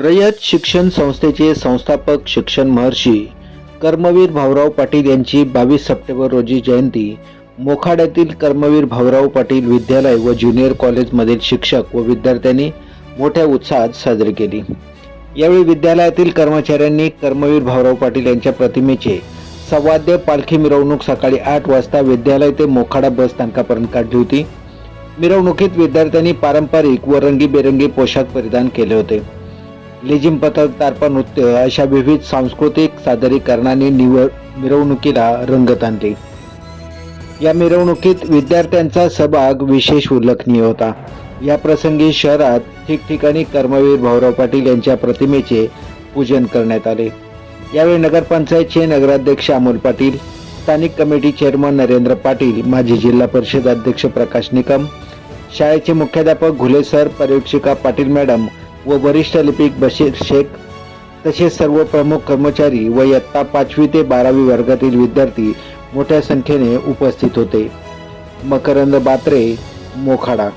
रयत शिक्षण संस्थेचे संस्थापक शिक्षण महर्षी कर्मवीर भाऊराव पाटील यांची बावीस सप्टेंबर रोजी जयंती. मोखाड्यातील कर्मवीर भाऊराव पाटील विद्यालय व ज्युनियर कॉलेजमधील शिक्षक व विद्यार्थ्यांनी मोठ्या उत्साहात साजरी केली. यावेळी विद्यालयातील कर्मचाऱ्यांनी कर्मवीर भाऊराव पाटील यांच्या प्रतिमेचे सवाद्य पालखी मिरवणूक सकाळी आठ वाजता विद्यालय ते मोखाडा बस स्थानकापर्यंत काढली होती. मिरवणुकीत विद्यार्थ्यांनी पारंपरिक व रंगीबेरंगी पोशाख परिधान केले होते. लेझिम पथक नृत्य अशा विविध सांस्कृतिक सादरीकरणाने निवड मिरवणुकीला रंगत आणली. या मिरवणुकीत विद्यार्थ्यांचा सहभाग विशेष उल्लेखनीय होता. या प्रसंगी शहरात ठिकठिकाणी कर्मवीर भाऊराव पाटील यांच्या प्रतिमेचे पूजन करण्यात आले. यावेळी नगरपंचायतचे नगराध्यक्ष अमोल पाटील स्थानिक कमिटी चेअरमन नरेंद्र पाटील माजी जिल्हा परिषद अध्यक्ष प्रकाश निकम शाळेचे मुख्याध्यापक घुले सर पर्यवेक्षिका पाटील मॅडम व वरिष्ठ लिपिक बशीर शेख तसेच सर्व प्रमुख कर्मचारी व इयत्ता पाचवी ते बारावी वर्गातील विद्यार्थी मोठ्या संख्येने उपस्थित होते. मकरंद बात्रे मोखाडा.